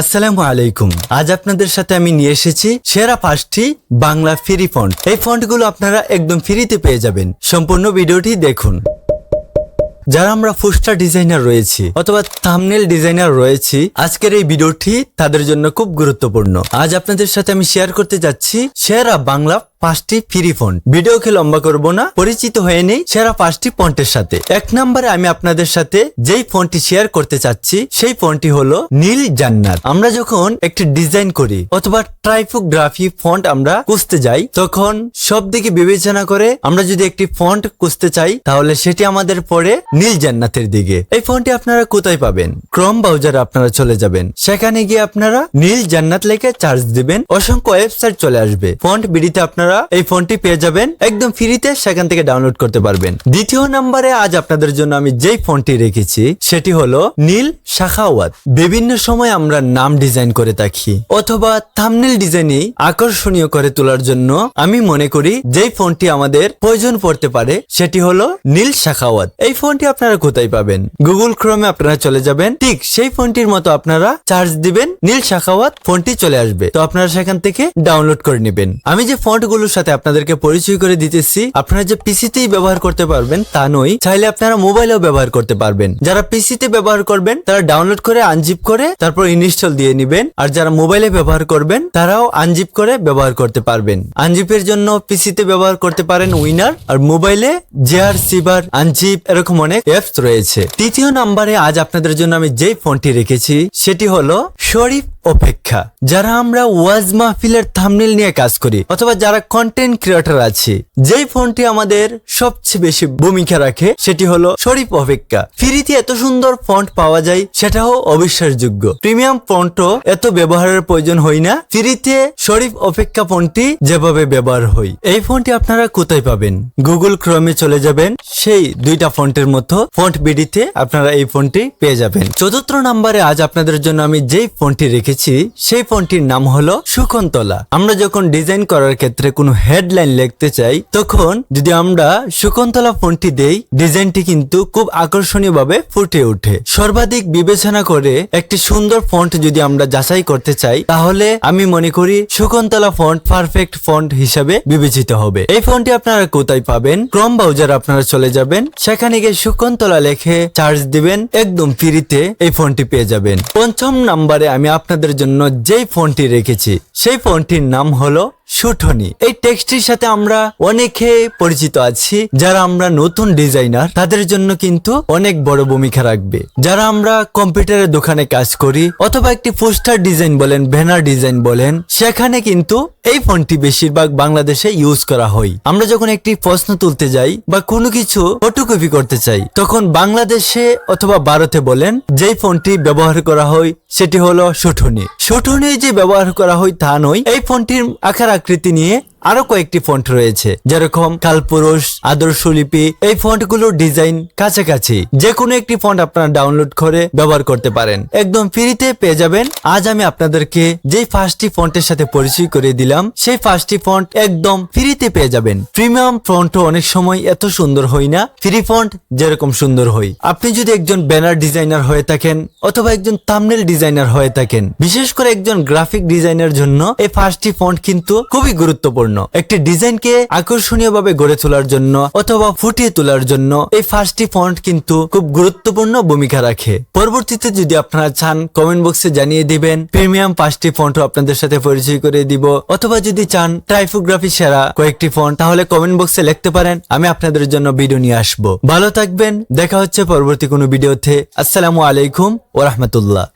আসসালামু আলাইকুম। আজ আপনাদের সাথে আমি নিয়ে এসেছি সেরা পাঁচটি বাংলা ফ্রি ফন্ট এই ফন্টগুলো আপনারা একদম ফ্রিতে পেয়ে যাবেন। সম্পূর্ণ ভিডিওটি দেখুন। যারা আমরা ফুস্টার ডিজাইনার রয়েছি অথবা থামনেল ডিজাইনার রয়েছি, আজকের এই ভিডিওটি তাদের জন্য খুব গুরুত্বপূর্ণ। আজ আপনাদের সাথে আমি শেয়ার করতে যাচ্ছি সেরা বাংলা পাঁচটি ফ্রি ফন্ট ভিডিওকে লম্বা করব না, পরিচিত হয়ে নেই সেরা পাঁচটি ফন্টের সাথে। এক নম্বরে আমি আপনাদের সাথে যেই ফন্টটি শেয়ার করতে চাচ্ছি, সেই ফন্টটি হলো নীল জান্নাত। আমরা যখন একটি ডিজাইন করি অথবা ট্রাইফোগ্রাফি ফন্ট আমরা খুঁজতে যাই, তখন সব দিকে বিবেচনা করে আমরা যদি একটি ফন্ট খুঁজতে চাই, তাহলে সেটি আমাদের পড়ে নীল জান্নাতের দিকে। এই ফন্টটি আপনারা কোথায় পাবেন? ক্রম ব্রাউজারে আপনারা চলে যাবেন। সেখানে গিয়ে আপনারা নীল জান্নাত লেখে চার্জ দিবেন। অসংখ্য ওয়েবসাইট চলে আসবে। ফন্ট বিডিতে আপনারা এই ফোনটি পেয়ে যাবেন একদম ফ্রিতে সেখান থেকে ডাউনলোড করতে পারবেন। দ্বিতীয় নম্বরে আজ আপনাদের জন্য আমি যেই ফোনটি রেখেছি, সেটি হলো নীল শাখাওয়াত বিভিন্ন সময় আমরা নাম ডিজাইন করে থাকি অথবা থামনেল ডিজাইনে আকর্ষণীয় করে তোলার জন্য আমি মনে করি যেই ফোনটি আমাদের প্রয়োজন পড়তে পারে, সেটি হলো নীল শাখাওয়াত এই ফোনটি আপনারা কোথায় পাবেন? গুগল ক্রমে আপনারা চলে যাবেন, ঠিক সেই ফোনটির মতো আপনারা চার্জ দিবেন, নীল শাখাওয়াত ফোনটি চলে আসবে। তো আপনারা সেখান থেকে ডাউনলোড করে নেবেন। আমি যে ফন্ট গুলোর সাথে আপনাদেরকে পরিচয় করে দিতেছি। আপনারা যে পিসিতেই ব্যবহার করতে পারবেন তা নয়, চাইলে আপনারা মোবাইলেও ব্যবহার করতে পারবেন। যারা পিসিতে ব্যবহার করবেন, তারা ডাউনলোড করে আনজিপ করে, তারপর ইনস্টল দিয়ে নিবেন। আর যারা মোবাইলে ব্যবহার করবেন, তারাও আনজিপ করে ব্যবহার করতে পারবেন। আনজিপের জন্য পিসিতে ব্যবহার করতে পারেন উইনার আর মোবাইলে জেআর সিবার আনজিপ এরকম অনেক অ্যাপস রয়েছে। তৃতীয় নাম্বারে আজ আপনাদের জন্য আমি যেই ফোনটি রেখেছি, সেটি হলো শরীফ অপেক্ষা। যারা আমরা ওয়াজ মাহফিলের থামনেল নিয়ে কাজ করি, অথবা যারা কন্টেন্ট ক্রিয়েটর আছে, যেই ফোনটি আমাদের সবচেয়ে বেশি ভূমিকা রাখে, সেটি হলো শরীফ অপেক্ষা। ফ্রিতে এত সুন্দর ফন্ট পাওয়া যায়, সেটাও অবিশ্বাসযোগ্য। প্রিমিয়াম ফন্টও এত ব্যবহারের প্রয়োজন হয় না, ফ্রিতে শরীফ অপেক্ষা ফোনটি যেভাবে ব্যবহার হয়। এই ফোনটি আপনারা কোথায় পাবেন? গুগল ক্রমে চলে যাবেন, সেই দুইটা ফন্টের মতো, ফন্ট বিডিতে আপনারা এই ফোনটি পেয়ে যাবেন। চতুর্থ নম্বরে আজ আপনাদের জন্য আমি যেই ফোনটি রেখেছি, সেই ফোনটির নাম হলো সুকন্তলা। আমরা যখন ডিজাইন করার ক্ষেত্রে কোনো হেডলাইন লিখতে চাই, তখন যদি আমরা সুকন্তলা ফোনটি দেই, ডিজাইনটি কিন্তু খুব আকর্ষণীয় ভাবে ফুটে ওঠে। সর্বাধিক বিবেচনা করে একটি সুন্দর ফন্ট যদি আমরা যাচাই করতে চাই, তাহলে আমি মনে করি শকুন্তলা ফন্ট পারফেক্ট ফন্ট হিসাবে বিবেচিত হবে। এই ফোনটি আপনারা কোথায় পাবেন? ক্রম ব্রাউজার আপনারা চলে যাবেন, সেখানে গিয়ে শকুন্তলা লেখে চার্জ দিবেন, একদম ফ্রিতে এই ফোনটি পেয়ে যাবেন। পঞ্চম নাম্বারে আমি আপনাদের জন্য যেই ফোনটি রেখেছি সেই ফোনটির নাম হলো সুঠনি এই টেক্সটির সাথে আমরা অনেকে পরিচিত আছি, যারা আমরা নতুন ডিজাইনার, তাদের জন্য কিন্তু অনেক বড় ভূমিকা রাখবে। যারা আমরা কম্পিউটারের দোকানে কাজ করি, অথবা একটি পোস্টার ডিজাইন বলেন, ব্যানার ডিজাইন বলেন, সেখানে কিন্তু এই ফোনটি বেশিরভাগ বাংলাদেশে ইউজ করা হয়। আমরা যখন একটি প্রশ্ন তুলতে যাই, বা কোনো কিছু ফটোকপি করতে চাই, তখন বাংলাদেশে অথবা ভারতে বলেন, যেই ফোনটি ব্যবহার করা হয়, সেটি হলো সুঠনি সুঠনি যে ব্যবহার করা হয় তা নয়, এই ফোনটির আকার আকৃতি নিয়ে আরও কয়েকটি ফন্ট রয়েছে। যেরকম কালপুরুষ আদর্শ লিপি এই ফন্টগুলোর ডিজাইন কাছাকাছি। যে কোনো একটি ফন্ট আপনারা ডাউনলোড করে ব্যবহার করতে পারেন। একদম ফ্রিতে পেয়ে যাবেন। আজ আমি আপনাদেরকে যেই ফার্স্টটি ফন্টের সাথে পরিচয় করে দিলাম, সেই ফার্স্টটি ফন্ট একদম ফ্রিতে পেয়ে যাবেন। প্রিমিয়াম ফন্টও অনেক সময় এত সুন্দর হয় না ফ্রি ফন্ট যেরকম সুন্দর হয়। আপনি যদি একজন ব্যানার ডিজাইনার হয়ে থাকেন অথবা একজন থাম্বনেল ডিজাইনার হয়ে থাকেন, বিশেষ করে একজন গ্রাফিক ডিজাইনের জন্য এই ফার্স্টটি ফন্ট কিন্তু খুবই গুরুত্বপূর্ণ। একটি ডিজাইনকে আকর্ষণীয় ভাবে গড়ে তোলার জন্য অথবা ফুটিয়ে তোলার জন্য এই ফার্স্টটি ফন্ট কিন্তু খুব গুরুত্বপূর্ণ ভূমিকা রাখে। পরবর্তীতে যদি আপনারা চান কমেন্ট বক্সে জানিয়ে দিবেন প্রিমিয়াম পাঁচটি ফন্টও আপনাদের সাথে পরিচয় করে দিব। অথবা যদি চান টাইপোগ্রাফি সেরা কয়েকটি ফন্ট, তাহলে কমেন্ট বক্সে লিখতে পারেন, আমি আপনাদের জন্য ভিডিও নিয়ে আসব। ভালো থাকবেন, দেখা হচ্ছে পরবর্তী কোনো ভিডিওতে আসসালামু আলাইকুম ও রহমতুল্লাহ।